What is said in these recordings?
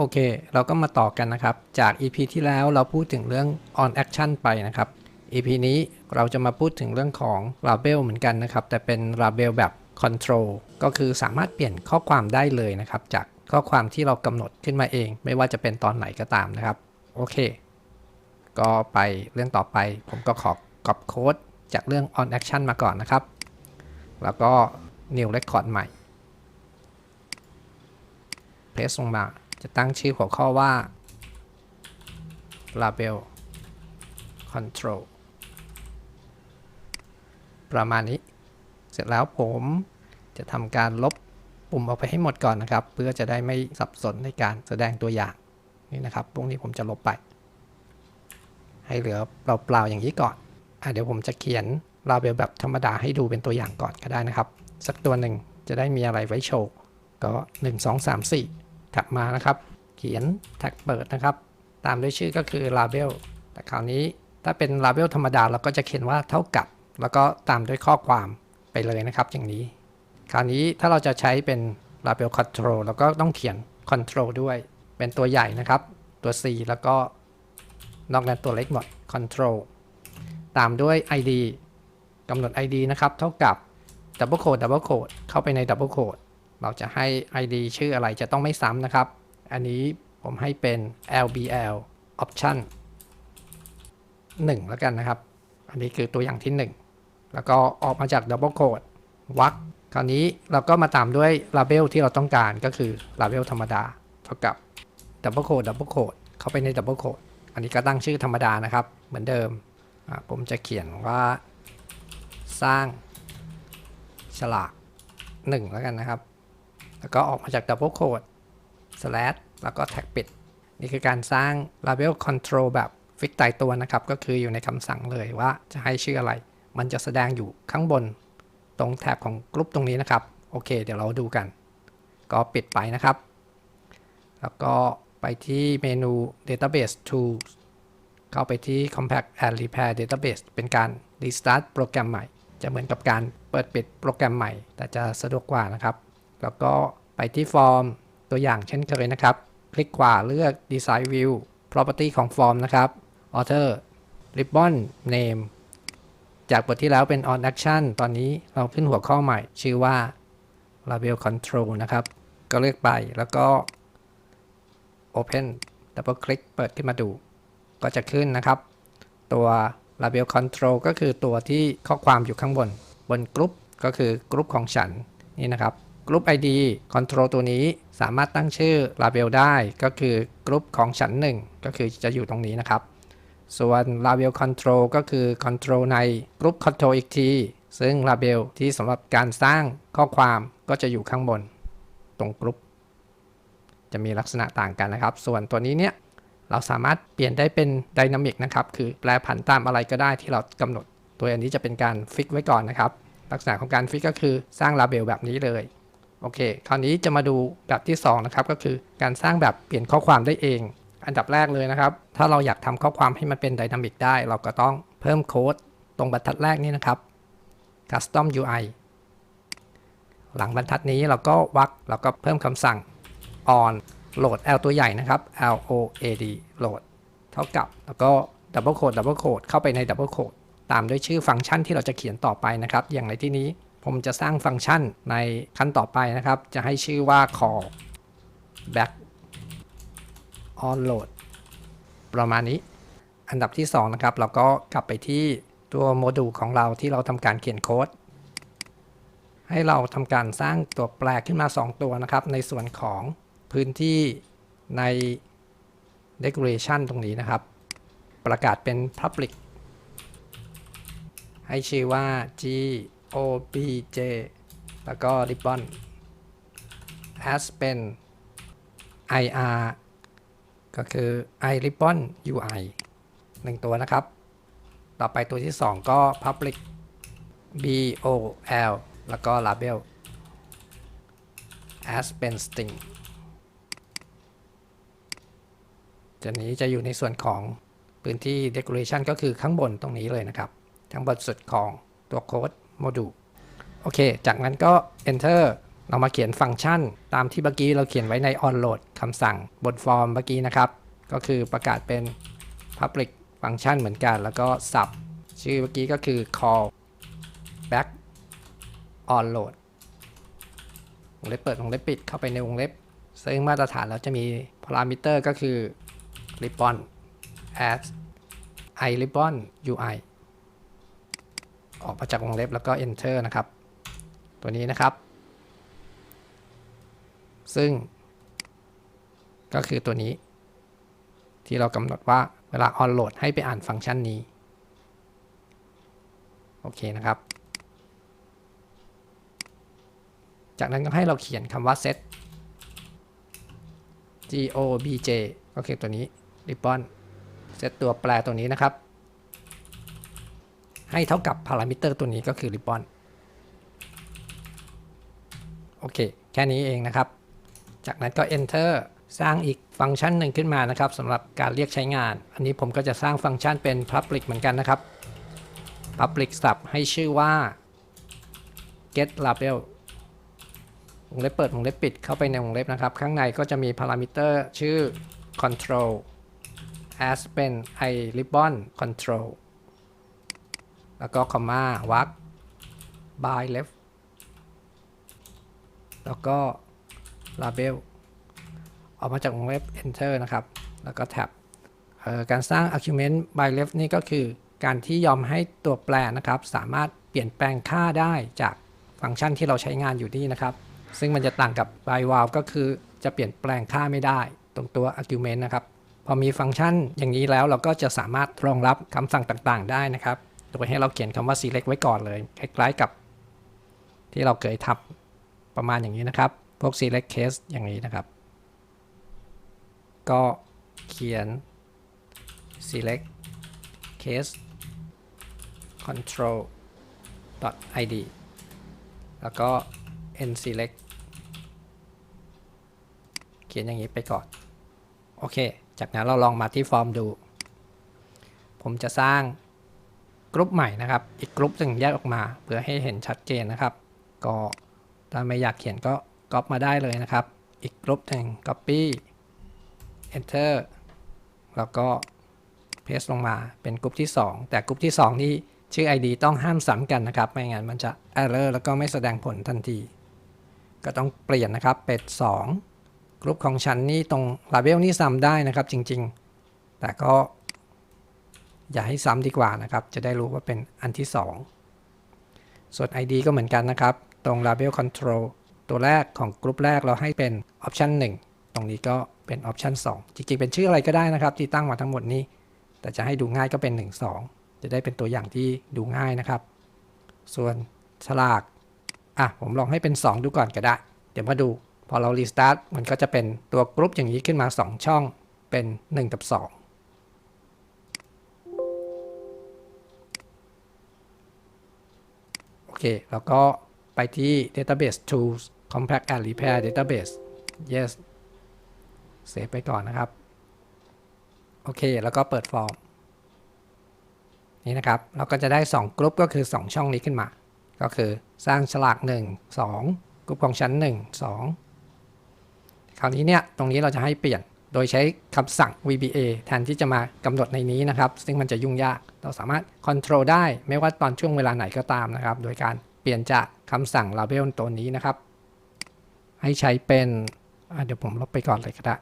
โอเค เราก็มาต่อกันนะครับ จาก EP ที่แล้วเราพูดถึงเรื่อง on action ไปนะครับ EP นี้เราจะมาพูดถึงเรื่องของ label เหมือนกันนะครับ แต่เป็น label แบบ control ก็คือสามารถเปลี่ยนข้อความได้เลยนะครับ จากข้อความที่เรากำหนดขึ้นมาเอง ไม่ว่าจะเป็นตอนไหนก็ตามนะครับ โอเค ก็ไปเรื่องต่อไป ผมก็ขอกรอบโค้ดจากเรื่อง on action มาก่อนนะครับ แล้วก็ new record ใหม่เพสลงมา จะตั้งชื่อหัวข้อว่า label control ประมาณนี้ เสร็จแล้วผมจะทำการลบปุ่มออกไปให้หมดก่อนนะครับ เพื่อจะได้ไม่สับสนในการแสดงตัวอย่างนี่นะครับ พวกนี้ผมจะลบไป ให้เหลือเปล่าๆอย่างนี้ก่อนอเดี๋ยวผมจะเขียน label แบบธรรมดาให้ดูเป็นตัวอย่างก่อนก็ได้นะครับ สักตัวหนึ่งจะได้มีอะไรไว้โชว์ก็ 1 2 3 4 ถัดมานะครับ เขียนแท็กเปิดนะครับ ตามด้วยชื่อก็คือ label แต่คราวนี้ถ้าเป็น label ธรรมดาเราก็จะเขียนว่าเท่ากับ แล้วก็ตามด้วยข้อความไปเลยนะครับ อย่างนี้ คราวนี้ถ้าเราจะใช้เป็น label control เราก็ต้องเขียน control ด้วย เป็นตัวใหญ่นะครับ ตัว C แล้วก็นอกนั้นตัวเล็กหมด control ตามด้วย id กำหนด id นะครับ เท่ากับ double quote double quote เข้าไปใน double quote เราจะให้ id ชื่ออะไรจะต้องไม่ซ้ำนะครับ อันนี้ผมให้เป็น lbl option 1 แล้วกันนะครับ อันนี้คือตัวอย่างที่ 1 แล้วก็ออกมาจาก double quote วักคราวนี้เราก็มาตามด้วย label ที่เราต้องการก็คือ label ธรรมดา เท่ากับ double quote double quote เข้าไปใน double quote อันนี้ก็ตั้งชื่อธรรมดานะครับ เหมือนเดิม ผมจะเขียนว่าสร้างฉลาก 1 แล้วกันนะครับ แล้วก็ออกมาจาก double quote slash แล้วก็แท็กปิด นี่คือการสร้าง label control แบบฟิกตายตัวนะครับ ก็คืออยู่ในคำสั่งเลยว่าจะให้ชื่ออะไร มันจะแสดงอยู่ข้างบนตรงแท็บของกลุ่มตรงนี้นะครับ โอเค เดี๋ยวเราดูกัน ก็ปิดไปนะครับ แล้วก็ไปที่เมนู database tools เข้าไปที่ compact and repair database เป็นการ restart โปรแกรมใหม่ จะเหมือนกับการเปิดปิดโปรแกรมใหม่ แต่จะสะดวกกว่านะครับ แล้วก็ ไปที่ฟอร์มตัวอย่างเช่นเคยนะครับ คลิกขวาเลือก design view property ของฟอร์มนะครับ author ribbon name จากบทที่แล้วเป็น on action ตอนนี้เราขึ้นหัวข้อใหม่ ชื่อว่า label control นะครับ ก็เลือกไปแล้วก็ open double click เปิดขึ้นมาดู ก็จะขึ้นนะครับ ตัว label control ก็คือตัวที่ข้อความอยู่ข้างบน บนกรุ๊ปก็คือกรุ๊ปของฉันนี่นะครับ กรุ๊ป ID control ตัวนี้สามารถตั้งชื่อ label ได้ก็คือกรุ๊ปของฉันหนึ่งก็คือจะอยู่ตรงนี้นะครับ ส่วน label control ก็คือ control ในกรุ๊ป control อีกที ซึ่ง label ที่สำหรับการสร้างข้อความก็จะอยู่ข้างบน ตรงกรุ๊ป จะมีลักษณะต่างกันนะครับ ส่วนตัวนี้เนี่ยเราสามารถเปลี่ยนได้เป็นดินามิกนะครับ คือแปลผันตามอะไรก็ได้ที่เรากำหนด ตัวอันนี้จะเป็นการฟิกไว้ก่อนนะครับ ลักษณะของการฟิกก็คือสร้างลาเบลแบบนี้เลย โอเค คราวนี้จะมาดูแบบที่2นะครับก็คือการสร้างแบบเปลี่ยนข้อความได้เอง อันดับแรกเลยนะครับ ถ้าเราอยากทำข้อความให้มันเป็นไดนามิกได้ เราก็ต้องเพิ่มโค้ดตรงบรรทัดแรกนี้นะครับ custom UI หลังบรรทัดนี้เราก็วักเราก็เพิ่มคำสั่ง on โหลด L ตัวใหญ่นะครับ L O A D โหลด เท่ากับ แล้วก็ double quote double quote เข้าไปใน double quote ตามด้วยชื่อฟังก์ชันที่เราจะเขียนต่อไปนะครับ อย่างในที่นี้ ผมจะสร้างฟังก์ชันในขั้นต่อไปนะครับ จะให้ชื่อว่า call back on load ประมาณนี้ อันดับที่ 2 นะครับ เราก็กลับไปที่ตัวโมดูลของเราที่เราทำการเขียนโค้ด ให้เราทำการสร้างตัวแปรขึ้นมา 2 ตัวนะครับ ในส่วนของพื้นที่ใน decoration ตรงนี้นะครับ ประกาศเป็น public ให้ชื่อว่า g o b j แล้วก็ ribbon as เป็น ir ก็คือ i ribbon ui หนึ่งตัวนะครับ ต่อไปตัวที่ 2 ก็ public b o l แล้วก็ label as เป็น string ตัวนี้จะอยู่ในส่วนของพื้นที่ decoration ก็คือข้างบนตรงนี้เลยนะครับ ข้างบนสุดของตัวโค้ด โมดูลโอเค จากนั้นก็ enter เรามาเขียนฟังก์ชัน ตามที่เมื่อกี้เราเขียนไว้ใน onload คำสั่งบนฟอร์มเมื่อกี้นะครับ ก็คือประกาศเป็น public function เหมือนกัน แล้วก็ sub ชื่อเมื่อกี้ก็คือ call back onload วงเล็บเปิดวงเล็บปิดเข้าไปในวงเล็บ ซึ่งมาตรฐานเราจะมีพารามิเตอร์ก็คือ ribbon as i ribbon ui ออกมาจากวงเล็บแล้วก็ enter นะครับ ตัวนี้นะครับ ซึ่ง ก็คือตัวนี้ ที่เรากำหนดว่าเวลา on load ให้ไปอ่านฟังก์ชันนี้ โอเคนะครับ จากนั้นก็ให้เราเขียนคำว่า set g o b j ก็คือตัวนี้ ribbon set ตัวแปรตัวนี้นะครับ ให้เท่ากับพารามิเตอร์ตัวนี้ก็คือ ribbon โอเค แค่นี้เองนะครับ จากนั้นก็ enter สร้างอีกฟังก์ชันหนึ่งขึ้นมานะครับสำหรับการเรียกใช้งาน อันนี้ผมก็จะสร้างฟังก์ชันเป็น public เหมือนกันนะครับ public sub ให้ชื่อว่า get label วงเล็บเปิดวงเล็บปิดเข้าไปในวงเล็บนะครับ ข้างในก็จะมีพารามิเตอร์ชื่อ control as เป็น i ribbon control แล้วก็ comma วัก by left แล้วก็ label ออกมาจากวงเล็บ enter นะครับ แล้วก็ tab การสร้าง argument by left นี่ก็คือการที่ยอมให้ตัวแปรนะครับ สามารถเปลี่ยนแปลงค่าได้จากฟังก์ชันที่เราใช้งานอยู่นี่นะครับ ซึ่งมันจะต่างกับ by val ก็คือจะเปลี่ยนแปลงค่าไม่ได้ตรงตัว argument นะครับ พอมีฟังก์ชันอย่างนี้แล้วเราก็จะสามารถรองรับคำสั่งต่างๆ ได้นะครับ โดยให้เราเขียนคำว่า select ไว้ก่อนเลย คล้ายๆกับที่เราเคยทำประมาณอย่างนี้นะครับ พวก select case อย่างนี้นะครับ ก็เขียน select case control id แล้วก็ n select เขียนอย่างนี้ไปก่อน โอเค จากนั้นเราลองมาที่ฟอร์มดู ผมจะสร้าง กรุ๊ปใหม่นะครับ อีกกรุ๊ปหนึ่งแยกออกมา เพื่อให้เห็นชัดเจนนะครับ ก็ถ้าไม่อยากเขียนก็ก๊อปมาได้เลยนะครับ อีกกรุ๊ปหนึ่ง copy enter แล้วก็ paste ลงมาเป็นกลุ่มที่ 2 แต่กลุ่มที่ 2 นี่ชื่อ ID ต้องห้ามซ้ำกันนะครับ ไม่งั้นมันจะ error แล้วก็ไม่แสดงผลทันที ก็ต้องเปลี่ยนนะครับ เป็น2กลุ่มของฉันนี่ตรง label นี่ซ้ำได้นะครับจริงๆ แต่ก็ อย่าให้ซ้ำดีกว่านะครับ จะได้รู้ว่าเป็นอันที่ 2 ส่วน ID ก็เหมือนกันนะครับ ตรง label control ตัวแรกของกลุ่มแรกเราให้เป็น option 1 ตรงนี้ก็เป็น option 2 จริงๆ เป็นชื่ออะไรก็ได้นะครับ ที่ตั้งมาทั้งหมดนี้ แต่จะให้ดูง่ายก็เป็น 1 2 จะได้เป็นตัวอย่างที่ดูง่ายนะครับ ส่วนฉลากอะผมลองให้เป็น 2 ดูก่อนก็ได้ เดี๋ยวมาดูพอเรา restart มันก็จะเป็นตัวกรุ๊ปอย่างนี้ขึ้นมา 2 ช่องเป็น 1 กับ 2 เค แล้วก็ไปที่ database tools compact and repair database yes เซฟไปก่อนนะครับ โอเค แล้วก็เปิดฟอร์ม นี่นะครับ เราก็จะได้ 2กลุ่มก็คือ 2 ช่องนี้ขึ้นมา ก็คือสร้างฉลาก 1 2กลุ่มของชั้น 1 2 คราวนี้เนี่ย ตรงนี้เราจะให้เปลี่ยน โดยใช้คำสั่ง VBA แทนที่จะมากำหนดในนี้นะครับ ซึ่งมันจะยุ่งยาก เราสามารถ control ได้ไม่ว่าตอนช่วงเวลาไหนก็ตามนะครับ โดยการเปลี่ยนจากคำสั่ง label ตัวนี้นะครับ ให้ใช้เป็นเดี๋ยวผมลบไปก่อนเลยก็ได้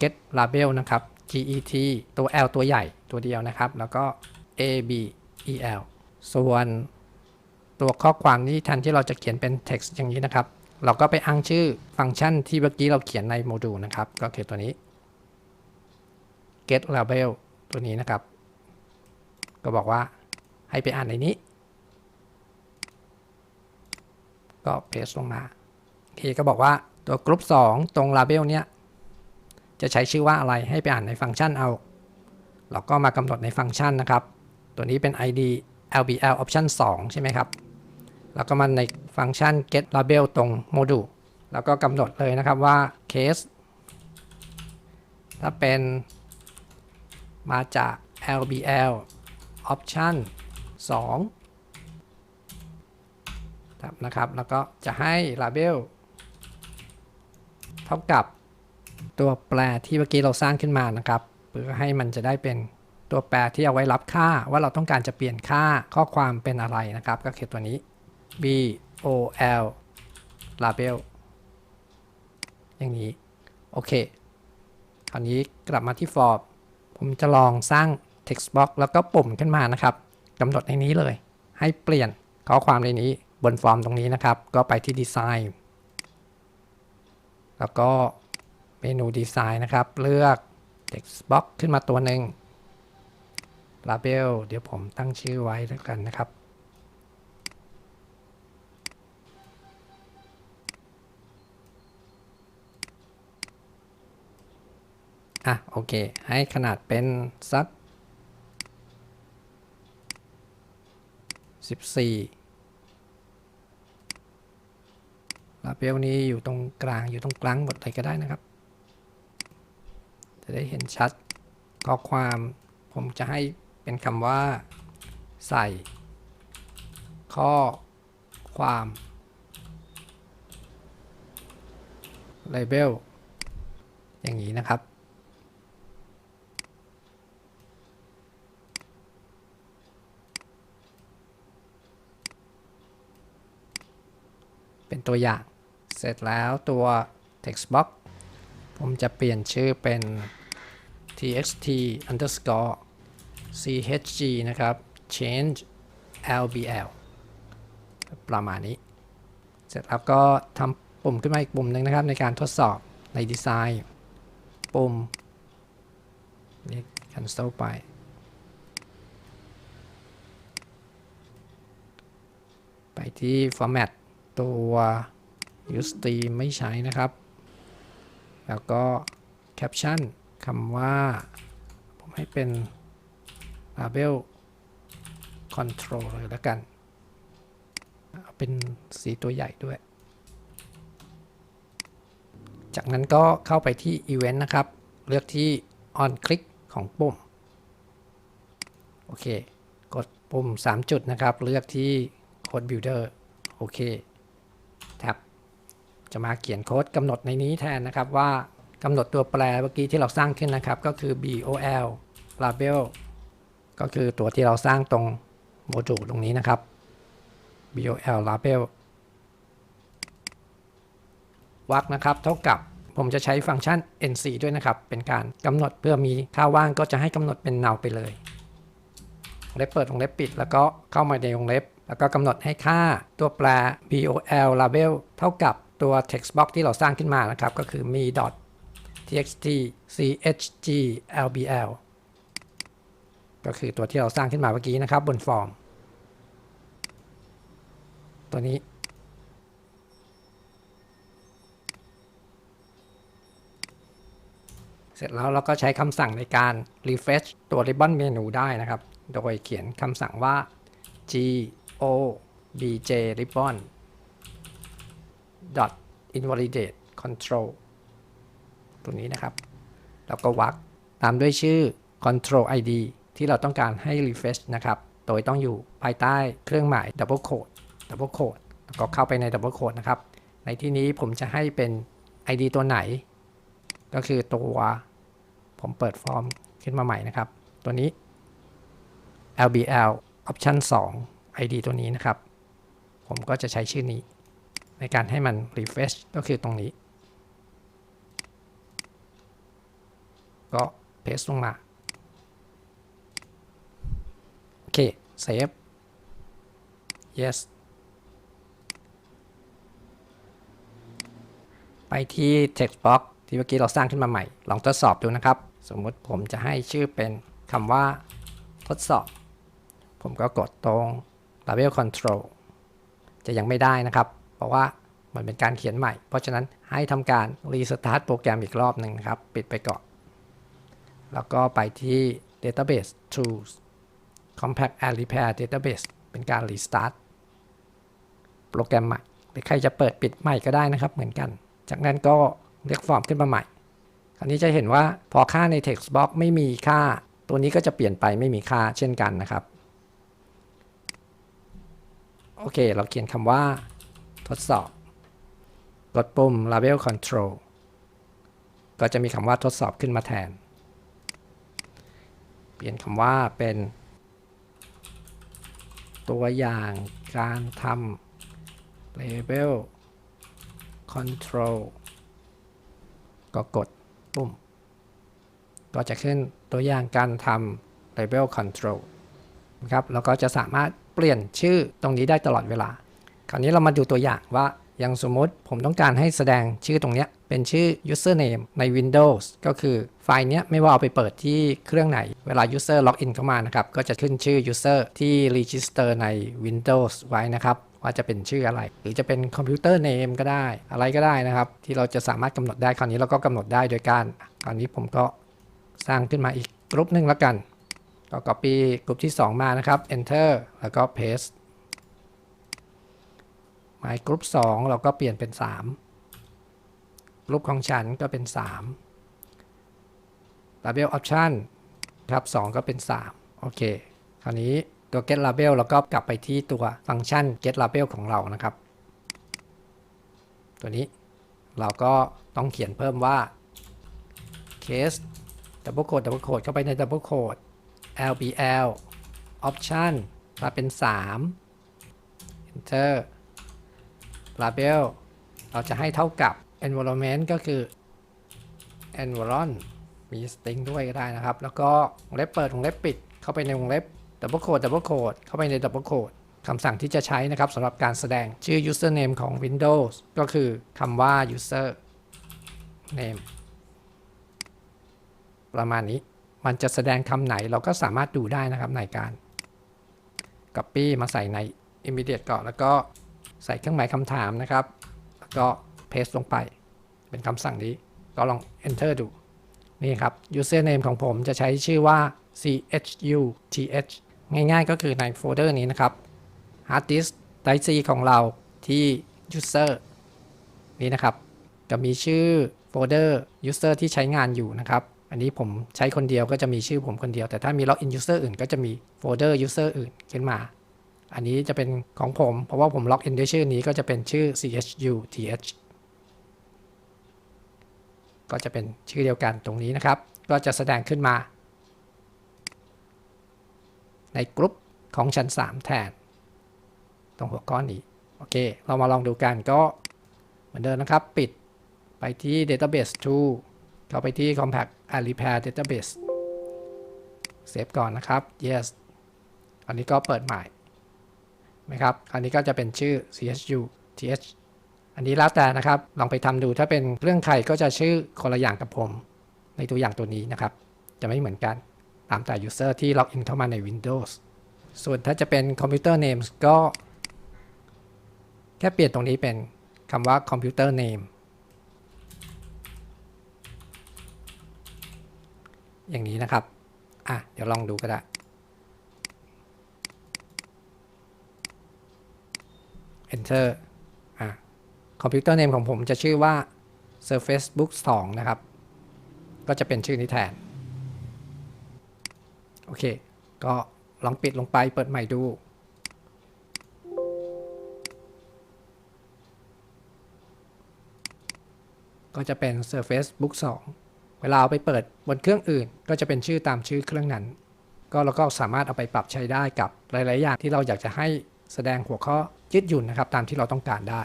get label นะครับ get ตัว l ตัวใหญ่ตัวเดียวนะครับ แล้วก็ a b e l ส่วนตัวข้อความนี้แทนที่เราจะเขียนเป็น text อย่างนี้นะครับ เราก็ไปอ้างชื่อฟังก์ชันที่เมื่อกี้เราเขียนในโมดูลนะครับ ก็คือตัวนี้ get label ตัวนี้นะครับ ก็บอกว่าให้ไปอ่านในนี้ ก็ paste ลงมาเคก็บอกว่าตัวกรุ๊ป2ตรง label เนี้ยจะใช้ชื่อว่าอะไรให้ไปอ่านในฟังก์ชันเอา เราก็มากำหนดในฟังก์ชันนะครับ ตัวนี้เป็น id lbl option 2 ใช่ไหมครับ แล้วก็มาในฟังก์ชัน get label ตรงโมดูลแล้วก็กำหนดเลยนะครับว่า case ถ้าเป็นมาจาก lbl option 2ครับนะครับ แล้วก็จะให้ label เท่ากับตัวแปรที่เมื่อกี้เราสร้างขึ้นมานะครับ เพื่อให้มันจะได้เป็นตัวแปรที่เอาไว้รับค่าว่าเราต้องการจะเปลี่ยนค่าข้อความเป็นอะไรนะครับ ก็คือตัวนี้ b o l label อย่างนี้ โอเค คราวนี้กลับมาที่ form ผมจะลองสร้าง text box แล้วก็ปุ่มขึ้นมานะครับกำหนดในนี้เลย ให้เปลี่ยนข้อความในนี้บนฟอร์มตรงนี้นะครับ ก็ไปที่ design แล้วก็เมนูดีไซน์นะครับ เลือก text box ขึ้นมาตัวหนึ่ง label เดี๋ยวผมตั้งชื่อไว้แล้วกันนะครับ อะโอเค ให้ขนาดเป็นสัก 14ลาเบลนี้อยู่ตรงกลางอยู่ตรงกลางหมดเลยก็ได้นะครับ จะได้เห็นชัดข้อความผมจะให้เป็นคำว่า ใส่ ข้อความ label อย่างนี้นะครับ เป็นตัวอย่าง เสร็จแล้วตัว text box ผมจะเปลี่ยนชื่อเป็น txt underscore chg นะครับ change lbl ประมาณนี้ เสร็จแล้วก็ทำปุ่มขึ้นมาอีกปุ่มหนึ่งนะครับ ในการทดสอบในดีไซน์ ปุ่มเรียก cancel ไป ไปที่ format ตัว use stream ไม่ใช้นะครับ แล้วก็ caption คำว่า ผมให้เป็น label control เลยแล้วกันเอาเป็นสีตัวใหญ่ด้วย จากนั้นก็เข้าไปที่ event นะครับ เลือกที่ on click ของปุ่ม โอเค กดปุ่ม 3 จุดนะครับ เลือกที่ code builder โอเค แท็บจะมาเขียนโค้ดกำหนดในนี้แทนนะครับว่ากำหนดตัวแปรเมื่อกี้ที่เราสร้างขึ้นนะครับก็คือ bol label ก็คือตัวที่เราสร้างตรงโมดูลตรงนี้นะครับ bol label วักนะครับเท่ากับผมจะใช้ฟังก์ชัน nc ด้วยนะครับ เป็นการกำหนดเพื่อมีค่าว่างก็จะให้กำหนดเป็น null ไปเลย วงเล็บเปิดวงเล็บปิด แล้วก็เข้ามาในวงเล็บ แล้วก็กำหนดให้ค่าตัวแปร bol label เท่ากับตัว text box ที่เราสร้างขึ้นมานะครับ ก็คือ me txt chg lbl ก็คือตัวที่เราสร้างขึ้นมาเมื่อกี้นะครับบนฟอร์ม ตัวนี้ เสร็จแล้วเราก็ใช้คำสั่งในการ refresh ตัว ribbon menu ได้นะครับ โดยเขียนคำสั่งว่า g o b j ribbon dot invalidate control ตัวนี้นะครับ แล้วก็วักตามด้วยชื่อ control id ที่เราต้องการให้ refresh นะครับ โดยต้องอยู่ภายใต้เครื่องหมาย double code double code แล้วก็เข้าไปใน double code นะครับ ในที่นี้ผมจะให้เป็น id ตัวไหน ก็คือตัวผมเปิดฟอร์มขึ้นมาใหม่นะครับ ตัวนี้ lbl option 2 id ตัวนี้นะครับ ผมก็จะใช้ชื่อนี้ ในการให้มัน refresh ก็คือตรงนี้ ก็ paste ลงมา โอเค save yes ไปที่ text box ที่เมื่อกี้เราสร้างขึ้นมาใหม่ ลองทดสอบดูนะครับ สมมติผมจะให้ชื่อเป็นคำว่าทดสอบ ผมก็กดตรง label control จะยังไม่ได้นะครับ เพราะว่ามันเป็นการเขียนใหม่ เพราะฉะนั้นให้ทำการ restart โปรแกรมอีกรอบหนึ่งนะครับ ปิดไปก่อน แล้วก็ไปที่ database tools compact and repair database เป็นการ restart โปรแกรมใหม่หรือใครจะเปิดปิดใหม่ก็ได้นะครับเหมือนกัน จากนั้นก็เรียกฟอร์มขึ้นมาใหม่ คราวนี้จะเห็นว่าพอค่าใน text box ไม่มีค่า ตัวนี้ก็จะเปลี่ยนไปไม่มีค่าเช่นกันนะครับ โอเค เราเขียนคำว่า ทดสอบ กดปุ่ม Label Control ก็จะมีคำว่าทดสอบขึ้นมาแทน เปลี่ยนคำว่าเป็น ตัวอย่างการทำ Label Control ก็กดปุ่ม ก็จะขึ้นตัวอย่างการทำ Label Control นะครับ แล้วก็จะสามารถ เปลี่ยนชื่อตรงนี้ได้ตลอดเวลา คราวนี้เรามาดูตัวอย่างว่าอย่างสมมติผมต้องการให้แสดงชื่อตรงนี้เป็นชื่อ username ใน Windows ก็คือไฟล์เนี้ยไม่ว่าเอาไปเปิดที่เครื่องไหน เวลา user login เข้ามานะครับ ก็จะขึ้นชื่อ user ที่ register ใน Windows ไว้นะครับ ว่าจะเป็นชื่ออะไร หรือจะเป็นคอมพิวเตอร์เนมก็ได้ อะไรก็ได้นะครับ ที่เราจะสามารถกำหนดได้ คราวนี้เราก็กำหนดได้โดยการคราวนี้ผมก็สร้างขึ้นมาอีกกลุ่มหนึ่งแล้วกัน ก็ copy กลุ่มที่ 2 มานะครับ enter แล้วก็ paste หมายกลุ่ม2เราก็เปลี่ยนเป็น 3 กลุ่มของฉันก็เป็น 3 label option ครับ 2 ก็เป็น 3 โอเค คราวนี้ตัว get label เราก็กลับไปที่ตัวฟังก์ชัน get label ของเรานะครับ ตัวนี้เราก็ต้องเขียนเพิ่มว่า case double quote double quote เข้าไปใน double quote LBL option มาเป็น 3 enter label เราจะให้เท่ากับ environment ก็คือ environ มี string ด้วยก็ได้นะครับ แล้วก็วงเล็บเปิดวงเล็บปิด เข้าไปในวงเล็บ double quote double quote เข้าไปใน double quote คำสั่งที่จะใช้นะครับสำหรับการแสดงชื่อ username ของ Windows ก็คือคำว่า user name ประมาณนี้ มันจะแสดงคำไหนเราก็สามารถดูได้นะครับในการ Copy มาใส่ใน immediate ก่อนแล้วก็ใส่เครื่องหมายคำถามนะครับ แล้วก็ paste ลงไปเป็นคำสั่งนี้ ก็ลอง enter ดู นี่ครับ username ของผมจะใช้ชื่อว่า chuth ง่ายๆก็คือในโฟลเดอร์นี้นะครับ hard disk drive C ของเราที่ user นี่นะครับ จะมีชื่อโฟลเดอร์ user ที่ใช้งานอยู่นะครับ อันนี้ผมใช้คนเดียวก็จะมีชื่อผมคนเดียว แต่ถ้ามี login user อื่นก็จะมีโฟลเดอร์ user อื่นขึ้นมา อันนี้จะเป็นของผม เพราะว่าผมล็อกอินด้วยชื่อนี้ก็จะเป็นชื่อ chuth ก็จะเป็นชื่อเดียวกันตรงนี้นะครับ ก็จะแสดงขึ้นมา ในกลุ่มของชั้น 3 แทน ตรงหัวข้อนี้ โอเค เรามาลองดูกันก็เหมือนเดิมนะครับ ปิดไปที่ database two เข้าไปที่ compact a repair database เซฟก่อนนะครับ yes อันนี้ก็เปิดใหม่นะครับ อันนี้ก็จะเป็นชื่อ chu th อันนี้แล้วแต่นะครับ ลองไปทำดูถ้าเป็นเรื่องใครก็จะชื่อคนละอย่างกับผม ในตัวอย่างตัวนี้นะครับ จะไม่เหมือนกันตามแต่ user ที่ล็อกอินเข้ามาใน Windows ส่วนถ้าจะเป็น computer names ก็ แค่เปลี่ยนตรงนี้เป็นคำว่า computer name อย่างนี้นะครับ อะ เดี๋ยวลองดูก็ได้ enter อะคอมพิวเตอร์เนมของผมจะชื่อว่า Surface Book 2 นะครับ ก็จะเป็นชื่อนี้แทน โอเค ก็ลองปิดลงไปเปิดใหม่ดูก็จะเป็น Surface Book 2 วลาเอาไปเปิดบนเครื่องอื่น ก็จะเป็นชื่อตามชื่อเครื่องนั้น ก็เราก็สามารถเอาไปปรับใช้ได้กับหลาย ๆ อย่างที่เราอยากจะให้แสดงหัวข้อยืดหยุ่นนะครับตามที่เราต้องการได้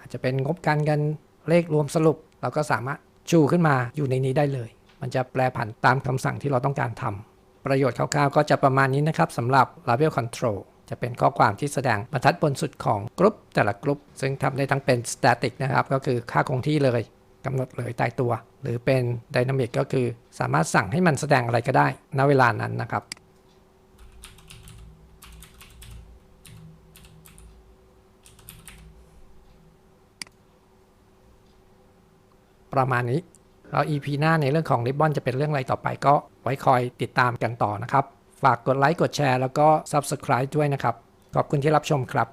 อาจจะเป็นงบการเงินเลขรวมสรุป เราก็สามารถชูขึ้นมาอยู่ในนี้ได้เลย มันจะแปลผันตามคำสั่งที่เราต้องการทำประโยชน์คร่าว ๆ ก็จะประมาณนี้นะครับสำหรับ Label Control จะเป็นข้อความที่แสดงบรรทัดบนสุดของกรุ๊ปแต่ละกรุ๊ปซึ่งทำได้ทั้งเป็น static นะครับก็คือค่าคงที่เลย กำหนดเลยตายตัว หรือเป็น Dynamic ก็คือสามารถสั่งให้มันแสดงอะไรก็ได้ณเวลานั้นนะครับประมาณนี้แล้ว EP หน้าในเรื่องของ Ribbon จะเป็นเรื่องอะไรต่อไปก็ไว้คอยติดตามกันต่อนะครับ ฝากกดไลค์กดแชร์แล้วก็ Subscribe ด้วยนะครับ ขอบคุณที่รับชมครับ